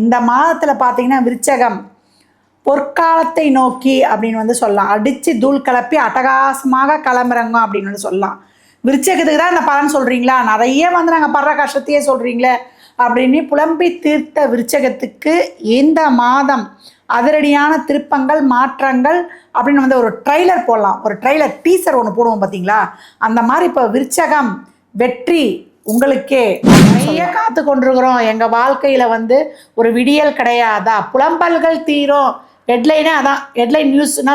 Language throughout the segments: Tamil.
இந்த மாதத்தில் பார்த்தீங்கன்னா விருச்சகம் பொற்காலத்தை நோக்கி அப்படின்னு வந்து சொல்லலாம். அடித்து தூள் கிளப்பி அட்டகாசமாக கிளம்புறங்க அப்படின்னு வந்து சொல்லலாம். விருச்சகத்துக்கு தான் இந்த பலன் சொல்கிறீங்களா நிறைய வந்து நாங்கள் படுற கஷ்டத்தையே சொல்கிறீங்களே அப்படின்னு புலம்பி தீர்த்த விருச்சகத்துக்கு இந்த மாதம் அதிரடியான திருப்பங்கள் மாற்றங்கள் அப்படின்னு வந்து ஒரு ட்ரைலர் போடலாம். ஒரு ட்ரைலர் டீசர் ஒன்று போடுவோம் பார்த்தீங்களா அந்த மாதிரி இப்போ விருச்சகம் வெற்றி உங்களுக்கே. நிறைய காத்து கொண்டிருக்கிறோம். எங்கள் வாழ்க்கையில் வந்து ஒரு விடியல் கிடையாதா? புலம்பல்கள் தீரும். ஹெட்லைனே அதான். ஹெட்லைன் நியூஸ்னா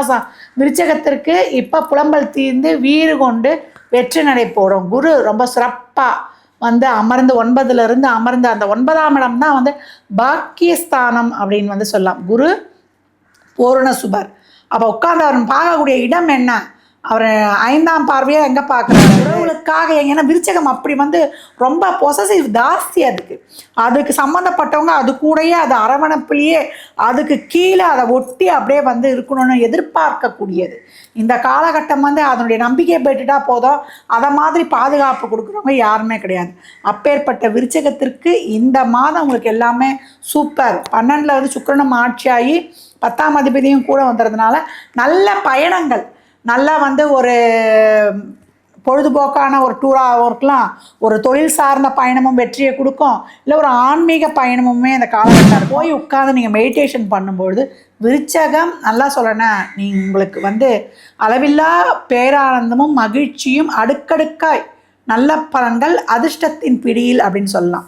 விருச்சகத்திற்கு இப்போ புலம்பல் தீர்ந்து வீறு கொண்டு வெற்றி நடை போடும் குரு ரொம்ப சிறப்பாக வந்து அமர்ந்து ஒன்பதுல இருந்து அமர்ந்து அந்த ஒன்பதாம் இடம் தான் வந்து பாக்கியஸ்தானம் அப்படின்னு வந்து சொல்லலாம். குரு பூரண சுபர். அப்போ உட்கார்ந்து பார்க்கக்கூடிய இடம் என்ன? அவர் ஐந்தாம் பார்வையாக எங்கே பார்க்குறாரு? உறவுகளுக்காக ஏன்னா விருச்சகம் அப்படி வந்து ரொம்ப பொசசிவ் ஜாஸ்தியாக அதுக்கு அதுக்கு சம்மந்தப்பட்டவங்க அது கூடயே அது அரவணைப்புலேயே அதுக்கு கீழே அதை ஒட்டி அப்படியே வந்து இருக்கணும்னு எதிர்பார்க்கக்கூடியது. இந்த காலகட்டம் வந்து அதனுடைய நம்பிக்கையை போயிட்டுட்டா போதும். அதை மாதிரி பாதுகாப்பு கொடுக்குறவங்க யாருமே கிடையாது. அப்பேற்பட்ட விருச்சகத்திற்கு இந்த மாதம் உங்களுக்கு எல்லாமே சூப்பர் பன்னெண்டில் வந்து சுக்கிரனும் ஆட்சியாகி பத்தாம் அதிபதியும் கூட வந்துடுறதுனால நல்ல பயணங்கள். நல்லா வந்து ஒரு பொழுதுபோக்கான ஒரு டூராக இருக்கலாம் ஒரு தொழில் சார்ந்த பயணமும் வெற்றியை கொடுக்கும் இல்லை ஒரு ஆன்மீக பயணமுமே இந்த காலகட்டம் போய் உட்காந்து நீங்கள் மெடிடேஷன் பண்ணும்பொழுது விருச்சகம் நல்லா சொல்லணும் நீ உங்களுக்கு வந்து அளவில்லா பேரானந்தமும் மகிழ்ச்சியும் அடுக்கடுக்காய் நல்ல பலன்கள் அதிர்ஷ்டத்தின் பிடியில் அப்படின்னு சொல்லலாம்.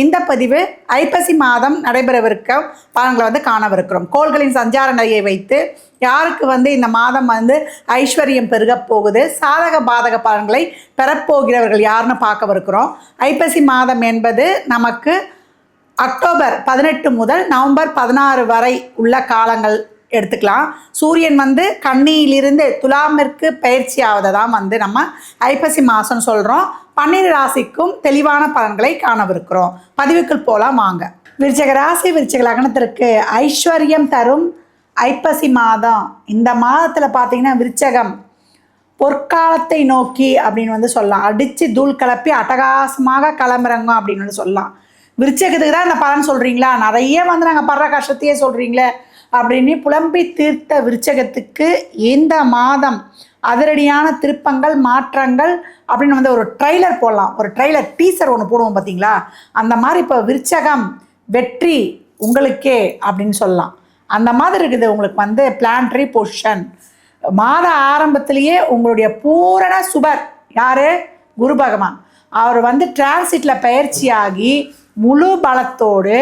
இந்த பதிவு ஐப்பசி மாதம் நடைபெறவிருக்க பலன்களை வந்து காணவிருக்கிறோம். கோள்களின் சஞ்சார நிலையை வைத்து யாருக்கு வந்து இந்த மாதம் வந்து ஐஸ்வர்யம் பெருகப் போகுது சாதக பாதக பலன்களை பெறப்போகிறவர்கள் யாருன்னு பார்க்கவிருக்கிறோம். ஐப்பசி மாதம் என்பது நமக்கு அக்டோபர் பதினெட்டு முதல் நவம்பர் பதினாறு வரை உள்ள காலங்கள். எடுத்துக்கலாம். சூரியன் வந்து கன்னியிலிருந்து துலாமிற்கு பயிற்சி ஆவதை தான் வந்து நம்ம ஐப்பசி மாதம் சொல்கிறோம் பன்னிரு ராசிக்கும் தெளிவான பலன்களை காணவிருக்கிறோம். பதிவுக்குள் போகலாம் வாங்க. விருச்சக ராசி விருச்சக லக்னத்திற்கு ஐஸ்வர்யம் தரும் ஐப்பசி மாதம். இந்த மாதத்தில் பார்த்தீங்கன்னா விருச்சகம் பொற்காலத்தை நோக்கி அப்படின்னு வந்து சொல்லலாம். அடித்து தூள் கிளப்பி அட்டகாசமாக களமிறங்கும் அப்படின்னு வந்து சொல்லலாம். விருச்சகத்துக்கு தான் இந்த பலன் சொல்கிறீங்களா நிறைய வந்து நாங்கள் படுற கஷ்டத்தையே சொல்கிறீங்களே அப்படின்னு புலம்பி தீர்த்த விருச்சகத்துக்கு இந்த மாதம் அதிரடியான திருப்பங்கள் மாற்றங்கள் அப்படின்னு வந்து ஒரு ட்ரைலர் போடலாம். ஒரு ட்ரைலர் டீசர் ஒன்று போடுவோம் பார்த்தீங்களா அந்த மாதிரி இப்போ விருச்சகம் வெற்றி உங்களுக்கே அப்படின்னு சொல்லலாம். அந்த மாதிரி இருக்குது உங்களுக்கு வந்து பிளான்ட்ரி பொசிஷன் மாத ஆரம்பத்திலேயே உங்களுடைய பூரண சுபர் யாரு? குரு பகவான். அவர் வந்து டிரான்சிட்டில் பயிற்சியாகி முழு பலத்தோடு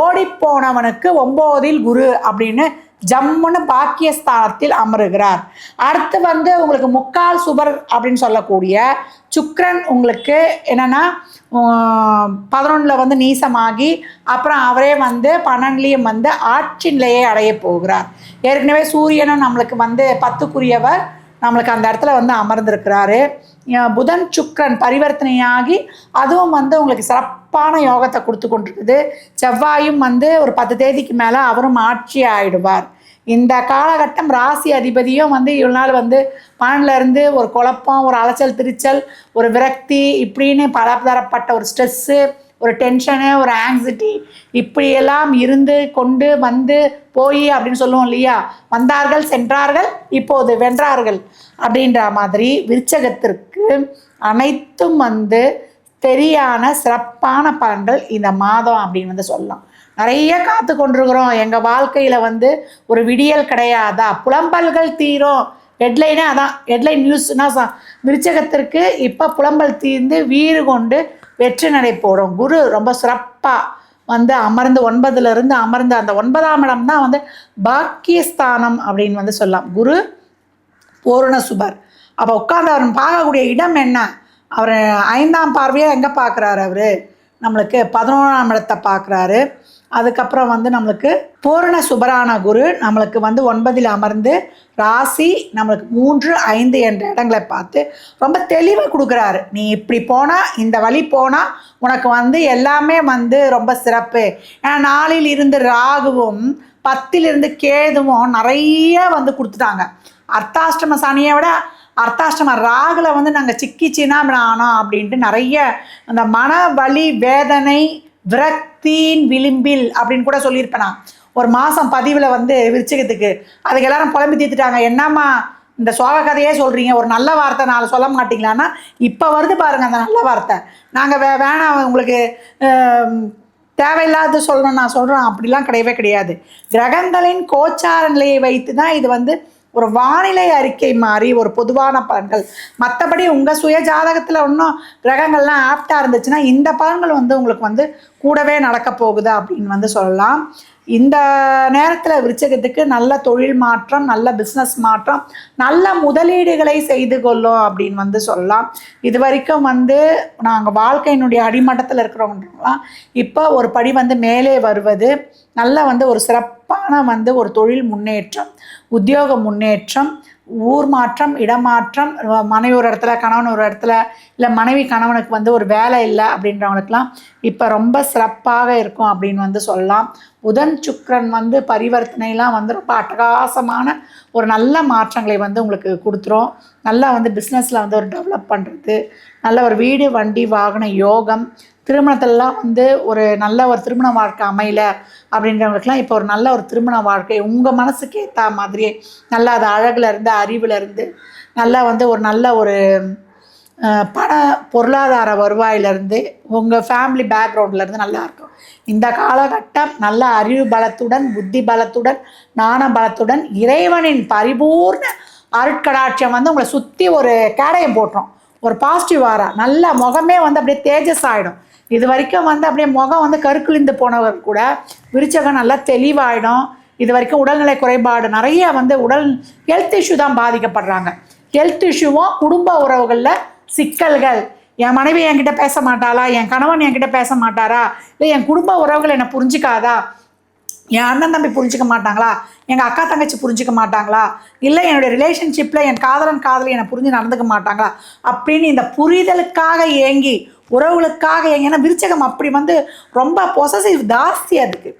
ஓடிப்போனவனுக்கு ஒம்போதில் குரு அப்படின்னு ஜம்முன்னு பாக்கியஸ்தானத்தில் அமருகிறார். அடுத்து வந்து உங்களுக்கு முக்கால் சுபர் அப்படின்னு சொல்லக்கூடிய சுக்ரன் உங்களுக்கு என்னென்னா பதினொன்றில் வந்து நீசமாகி அப்புறம் அவரே வந்து பன்னெண்டுலேயும் வந்து ஆட்சி நிலையை அடைய போகிறார். ஏற்கனவே சூரியனும் நம்மளுக்கு வந்து பத்துக்குரியவர் நம்மளுக்கு அந்த இடத்துல வந்து அமர்ந்திருக்கிறாரு. புதன் சுக்ரன் பரிவர்த்தனையாகி அதுவும் வந்து உங்களுக்கு சிறப்பான யோகத்தை கொடுத்து கொண்டிருக்குது. செவ்வாயும் வந்து ஒரு பத்து தேதிக்கு மேலே அவரும் ஆட்சி ஆயிடுவார். இந்த காலகட்டம் ராசி அதிபதியும் வந்து இவ்வளோ நாள் வந்து பன்னெண்டுல இருந்து ஒரு குழப்பம் ஒரு அலைச்சல் திரிச்சல் ஒரு விரக்தி இப்படின்னு பலதரப்பட்ட ஒரு ஸ்ட்ரெஸ்ஸு ஒரு டென்ஷனு ஒரு ஆங்ஸிட்டி இப்படியெல்லாம் இருந்து கொண்டு வந்து போய் அப்படின்னு சொல்லுவோம் இல்லையா? வந்தார்கள் சென்றார்கள் இப்போது வென்றார்கள் அப்படின்ற மாதிரி விருச்சகத்திற்கு அனைத்தும் வந்து சரியான சிறப்பான பலன்கள் இந்த மாதம் அப்படின்னு வந்து சொல்லலாம். நிறைய காத்து கொண்டிருக்கிறோம். எங்கள் வாழ்க்கையில் வந்து ஒரு விடியல் கிடையாதா? புலம்பல்கள் தீரும். ஹெட்லைனே அதான். ஹெட்லைன் நியூஸ்னா ச விருச்சகத்திற்கு இப்போ புலம்பல் தீர்ந்து வீறு கொண்டு வெற்றி நடை போடும். குரு ரொம்ப சிறப்பாக வந்து அமர்ந்து ஒன்பதுலேருந்து அமர்ந்து அந்த ஒன்பதாம் இடம் தான் வந்து பாக்கியஸ்தானம் அப்படின்னு வந்து சொல்லலாம். குரு பூரண சுபர். அப்போ உட்கார்ந்து அவர் பார்க்கக்கூடிய இடம் என்ன? அவர் ஐந்தாம் பார்வையாக எங்கே பார்க்குறாரு அவர்? நம்மளுக்கு பதினோராம் இடத்தை பார்க்குறாரு. அதுக்கப்புறம் வந்து நம்மளுக்கு பூரண சுபரான குரு நம்மளுக்கு வந்து ஒன்பதில் அமர்ந்து ராசி நம்மளுக்கு மூன்று ஐந்து என்ற இடங்களை பார்த்து ரொம்ப தெளிவை கொடுக்குறாரு. நீ இப்படி போனால் இந்த வழி போனால் உனக்கு வந்து எல்லாமே வந்து ரொம்ப சிறப்பு. ஏன்னா நாளில் இருந்து ராகுவும் பத்திலிருந்து கேதுவும் நிறைய வந்து கொடுத்துட்டாங்க. அர்த்தாஷ்டம சனியை விட அர்த்தாஷ்டம ராகுல வந்து நாங்கள் சிக்கிச்சினா ஆனோம் அப்படின்ட்டு நிறைய அந்த மன வலி வேதனை விரக்தியின் விளிம்பில் அப்படின்னு கூட சொல்லியிருப்பேன். நான் ஒரு மாதம் பதிவில் வந்து விருச்சிகத்துக்கு. அதுக்கு எல்லாரும் புலம்பி தீர்த்துட்டாங்க. என்னம்மா இந்த சோக கதையே சொல்கிறீங்க ஒரு நல்ல வார்த்தை நான் சொல்ல மாட்டிங்களான்னா இப்போ வருது பாருங்க அந்த நல்ல வார்த்தை. நாங்கள் வே வேணாம் உங்களுக்கு தேவையில்லாத சொல்லணும் நான் சொல்கிறேன் அப்படிலாம் கிடையவே கிடையாது. கிரகங்களின் கோச்சார நிலையை வைத்து தான் இது வந்து ஒரு வானிலை அறிக்கை மாதிரி ஒரு பொதுவான பலன்கள். மற்றபடி உங்கள் சுய ஜாதகத்தில் இன்னும் கிரகங்கள்லாம் ஆப்டாக இருந்துச்சுன்னா இந்த பலன்கள் வந்து உங்களுக்கு வந்து கூடவே நடக்க போகுது அப்படின்னு வந்து சொல்லலாம். இந்த நேரத்தில் விருச்சகத்துக்கு நல்ல தொழில் மாற்றம் நல்ல பிஸ்னஸ் மாற்றம் நல்ல முதலீடுகளை செய்து கொள்ளும் அப்படின்னு வந்து சொல்லலாம். இது வரைக்கும் வந்து நாங்கள் வாழ்க்கையினுடைய அடிமட்டத்தில் இருக்கிறவங்கலாம் இப்போ ஒரு படி வந்து மேலே வருவது நல்ல வந்து ஒரு சிறப்பான வந்து ஒரு தொழில் முன்னேற்றம் உத்தியோக முன்னேற்றம் ஊர் மாற்றம் இடமாற்றம் மனைவி ஒரு இடத்துல கணவன் ஒரு இடத்துல இல்லை மனைவி கணவனுக்கு வந்து ஒரு வேலை இல்லை அப்படின்றவங்களுக்குலாம் இப்போ ரொம்ப சிறப்பாக இருக்கும் அப்படின்னு வந்து சொல்லலாம். புதன் சுக்கரன் வந்து பரிவர்த்தனைலாம் வந்து ரொம்ப அட்டகாசமான ஒரு நல்ல மாற்றங்களை வந்து உங்களுக்கு கொடுத்துரும். நல்லா வந்து பிஸ்னஸில் வந்து ஒரு டெவலப் பண்ணுறது நல்ல ஒரு வீடு வண்டி வாகன யோகம் திருமணத்திலலாம் வந்து ஒரு நல்ல ஒரு திருமண வாழ்க்கை அமையல அப்படின்றவங்களுக்குலாம் இப்போ ஒரு நல்ல ஒரு திருமண வாழ்க்கை உங்கள் மனசுக்கு ஏற்ற மாதிரியே நல்லா அது அழகுலேருந்து அறிவுலேருந்து நல்லா வந்து ஒரு நல்ல ஒரு பண பொருளாதார வருவாயிலிருந்து உங்கள் ஃபேமிலி பேக்ரவுண்ட்லேருந்து நல்லா இருக்கும். இந்த காலகட்டம் நல்ல அறிவு பலத்துடன் புத்தி பலத்துடன் ஞான பலத்துடன் இறைவனின் பரிபூர்ண அருட்கடாட்சியம் வந்து உங்களை சுற்றி ஒரு கேடயம் போட்டுரும். ஒரு பாசிட்டிவ் ஆரா நல்ல முகமே வந்து அப்படியே தேஜஸ் ஆகிடும் இது வரைக்கும் வந்து அப்படியே முகம் வந்து கருக்குளிந்து போனவர் கூட விருச்சகம் நல்லா தெளிவாயிடும். இது வரைக்கும் உடல்நிலை குறைபாடு நிறைய வந்து உடல் ஹெல்த் இஷ்யூ தான் பாதிக்கப்படுறாங்க. ஹெல்த் இஷ்யூவும் குடும்ப உறவுகளில் சிக்கல்கள். என் மனைவி என்கிட்ட பேச மாட்டாளா என் கணவன் என்கிட்ட பேச மாட்டாரா இல்லை என் குடும்ப உறவுகள் என்னை புரிஞ்சுக்காதா? என் அண்ணன் தம்பி புரிஞ்சுக்க மாட்டாங்களா? எங்கள் அக்கா தங்கச்சி புரிஞ்சுக்க மாட்டாங்களா? இல்லை என்னுடைய ரிலேஷன்ஷிப்பில் என் காதலன் காதலி என்னை புரிஞ்சு நடந்துக்க மாட்டாங்களா? அப்படின்னு இந்த புரிதலுக்காக ஏங்கி உறவுகளுக்காக ஏன்னா விருச்சகம் அப்படி வந்து ரொம்ப பொசசிவ் ஜாஸ்தி அதுக்கு.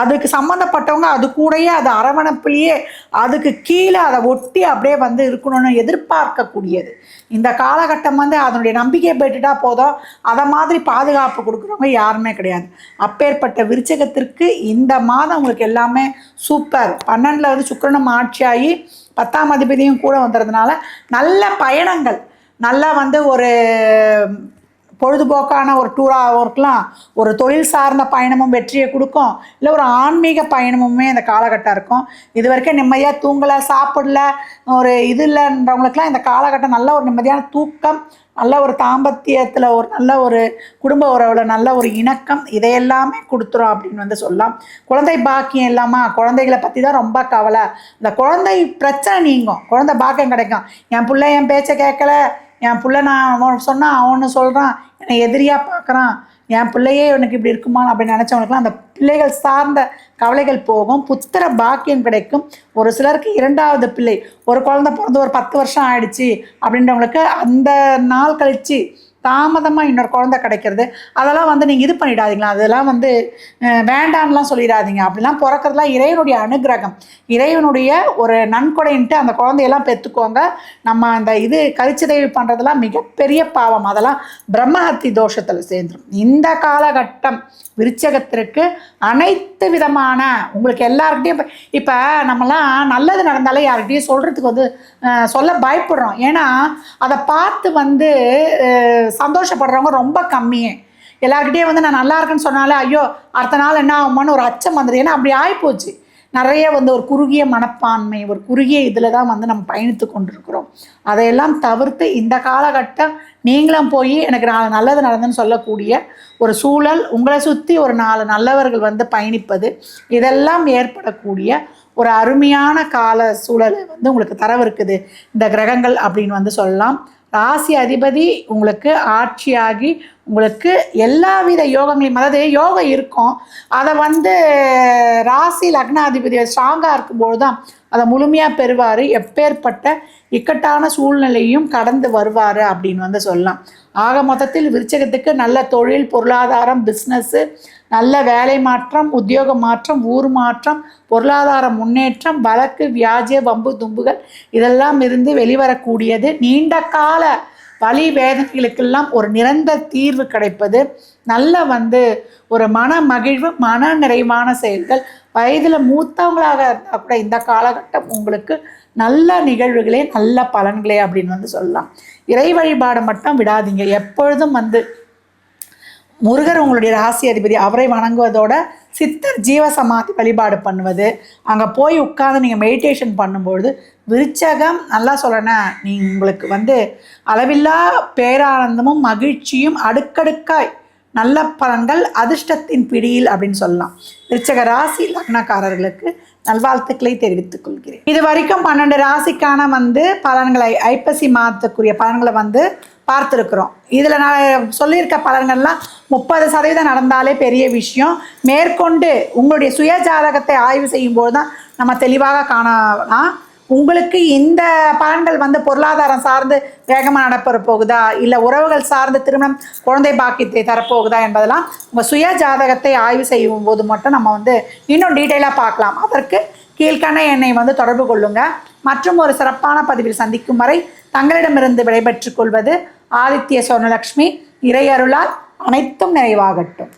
அதுக்கு சம்மந்தப்பட்டவங்க அது கூடயே அது அரவணைப்புலேயே அதுக்கு கீழே அதை ஒட்டி அப்படியே வந்து இருக்கணும்னு எதிர்பார்க்கக்கூடியது. இந்த காலகட்டம் வந்து அதனுடைய நம்பிக்கையை பெற்றுட்டா போதும். அதை மாதிரி பாதுகாப்பு கொடுக்குறவங்க யாருமே கிடையாது. அப்பேற்பட்ட விருச்சகத்திற்கு இந்த மாதம் உங்களுக்கு எல்லாமே சூப்பர் பன்னெண்டில் வந்து சுக்கிரனும் ஆட்சியாகி பத்தாம் அதிபதியும் கூட வந்ததுனால நல்ல பயணங்கள். நல்லா வந்து ஒரு பொழுதுபோக்கான ஒரு டூராகவும் இருக்கலாம். ஒரு தொழில் சார்ந்த பயணமும் வெற்றியை கொடுக்கும். இல்லை ஒரு ஆன்மீக பயணமுமே இந்த காலகட்டம் இருக்கும். இது வரைக்கும் நிம்மதியாக தூங்கலை சாப்பிடல ஒரு இது இல்லைன்றவங்களுக்குலாம் இந்த காலகட்டம் நல்ல ஒரு நிம்மதியான தூக்கம் நல்ல ஒரு தாம்பத்தியத்தில் ஒரு நல்ல ஒரு குடும்ப உறவில் நல்ல ஒரு இணக்கம் இதையெல்லாமே கொடுத்துரும் அப்படின்னு வந்து சொல்லலாம். குழந்தை பாக்கியம் இல்லாமல் குழந்தைகளை பற்றி தான் ரொம்ப கவலை. இந்த குழந்தை பிரச்சனை நீங்கும். குழந்தை பாக்கியம் கிடைக்கும். என் பிள்ளை என் பேச்சை கேட்கல என் பிள்ளை நான் அவன் சொன்னால் அவனு சொல்கிறான் என்னை எதிரியாக பார்க்குறான். என் பிள்ளையே இவனுக்கு இப்படி இருக்குமா அப்படின்னு நினச்சவனுக்குலாம் அந்த பிள்ளைகள் சார்ந்த கவலைகள் போகும். புத்திர பாக்கியம் கிடைக்கும். ஒரு சிலருக்கு இரண்டாவது பிள்ளை ஒரு குழந்தை பிறந்து ஒரு பத்து வருஷம் ஆயிடுச்சு அப்படின்றவங்களுக்கு அந்த நாள் கழித்து தாமதமாக இன்னொரு குழந்தை கிடைக்கிறது. அதெல்லாம் வந்து நீங்கள் இது பண்ணிடாதீங்களா அதெல்லாம் வந்து வேண்டான்லாம் சொல்லிடாதீங்க. அப்படிலாம் பிறக்கிறதுலாம் இறைவனுடைய அனுகிரகம். இறைவனுடைய ஒரு நன்கொடைன்ட்டு அந்த குழந்தையெல்லாம் பெற்றுக்கோங்க நம்ம அந்த இது கரிச்சிதைவு பண்ணுறதெல்லாம் மிகப்பெரிய பாவம். அதெல்லாம் பிரம்மஹத்தி தோஷத்தில் சேர்ந்துடும் இந்த காலகட்டம் விருச்சகத்திற்கு அனைத்து விதமான உங்களுக்கு எல்லாருக்கிட்டையும் இப்போ நம்மலாம் நல்லது நடந்தாலே யார்கிட்டையும் சொல்கிறதுக்கு வந்து சொல்ல பயப்படுறோம். ஏன்னா அதை பார்த்து வந்து சந்தோஷப்படுறவங்க ரொம்ப கம்மியே எல்லாருக்கிட்டேயும் வந்து நான் நல்லா இருக்கேன்னு சொன்னாலே ஐயோ அடுத்த நாள் என்ன ஆகுமான்னு ஒரு அச்சம் வந்துடுது ஏன்னா அப்படி ஆகிப்போச்சு நிறைய வந்து ஒரு குறுகிய மனப்பான்மை ஒரு குறுகிய இதில் தான் வந்து நம்ம பயணித்து கொண்டிருக்கிறோம். அதையெல்லாம் தவிர்த்து இந்த காலகட்டம் நீங்களும் போய் எனக்கு நாலு நல்லது நடந்துன்னு சொல்லக்கூடிய ஒரு சூழல் உங்களை சுற்றி ஒரு நாலு நல்லவர்கள் வந்து பயணிப்பது இதெல்லாம் ஏற்படக்கூடிய ஒரு அருமையான கால சூழலை வந்து உங்களுக்கு தரவிருக்குது. இந்த கிரகங்கள் அப்படின்னு வந்து சொல்லலாம். ராசி அதிபதி உங்களுக்கு ஆட்சியாகி உங்களுக்கு எல்லாவித யோகங்களையும் அதாவது யோகம் இருக்கும். அதை வந்து ராசி லக்னாதிபதி ஸ்ட்ராங்காக இருக்கும்போது தான் அதை முழுமையாக பெறுவார். எப்பேற்பட்ட இக்கட்டான சூழ்நிலையும் கடந்து வருவார் அப்படின்னு வந்து சொல்லலாம். ஆக மொத்தத்தில் விருச்சகத்துக்கு நல்ல தொழில் பொருளாதாரம் பிஸ்னஸ்ஸு நல்ல வேலை மாற்றம் உத்தியோக மாற்றம் ஊர் மாற்றம் பொருளாதார முன்னேற்றம் வழக்கு வியாஜ வம்பு தும்புகள் இதெல்லாம் இருந்து வெளிவரக்கூடியது. நீண்ட கால வலி வேதனைகளுக்கெல்லாம் ஒரு நிரந்தர தீர்வு கிடைப்பது. நல்ல வந்து ஒரு மன மகிழ்வு மன நிறைவான செயல்கள். வயதில் மூத்தவங்களாக இருந்தால் கூட இந்த காலகட்டம் உங்களுக்கு நல்ல நிகழ்வுகளே நல்ல பலன்களே அப்படின்னு வந்து சொல்லலாம். இறை வழிபாடு மட்டும் விடாதீங்க. எப்பொழுதும் வந்து முருகர் உங்களுடைய ராசி அதிபதி அவரை வணங்குவதோட சித்தர் ஜீவசமாதி வழிபாடு பண்ணுவது. அங்கே போய் உட்காந்து நீங்கள் மெடிடேஷன் பண்ணும்பொழுது விருச்சகம் நல்லா சொல்லணும் நீ உங்களுக்கு வந்து அளவில்லா பேரானந்தமும் மகிழ்ச்சியும் அடுக்கடுக்காய் நல்ல பலன்கள் அதிர்ஷ்டத்தின் பிடியில் அப்படின்னு சொல்லலாம். விருச்சக ராசி லக்னக்காரர்களுக்கு நல்வாழ்த்துக்களை தெரிவித்துக் கொள்கிறேன். இது வரைக்கும் பன்னெண்டு ராசிக்கான வந்து பலன்களை ஐப்பசி மாதத்துக்குரிய பலன்களை வந்து பார்த்துருக்குறோம். இதில் நான் சொல்லியிருக்க பலன்கள்லாம் முப்பது சதவீதம் நடந்தாலே பெரிய விஷயம். மேற்கொண்டு உங்களுடைய சுய ஜாதகத்தை ஆய்வு செய்யும்போது தான் நம்ம தெளிவாக காணலாம். உங்களுக்கு இந்த பலன்கள் வந்து பொருளாதாரம் சார்ந்து வேகமாக நடப்பெற போகுதா? இல்லை உறவுகள் சார்ந்து திருமணம் குழந்தை பாக்கியத்தை தரப்போகுதா என்பதெல்லாம் உங்கள் சுய ஜாதகத்தை ஆய்வு செய்யும் போது மட்டும் நம்ம வந்து இன்னும் டீட்டெயிலாக பார்க்கலாம். அதற்கு கீழ்கண்ட எண்ணை வந்து தொடர்பு கொள்ளுங்கள் மற்றும் ஒரு சிறப்பான பதிவில் சந்திக்கும் வரை தங்களிடமிருந்து விடைபெற்றுக் கொள்வது ஆதித்ய சொர்ணலக்ஷ்மி இறையருளால் அனைத்தும் நிறைவாகட்டும்.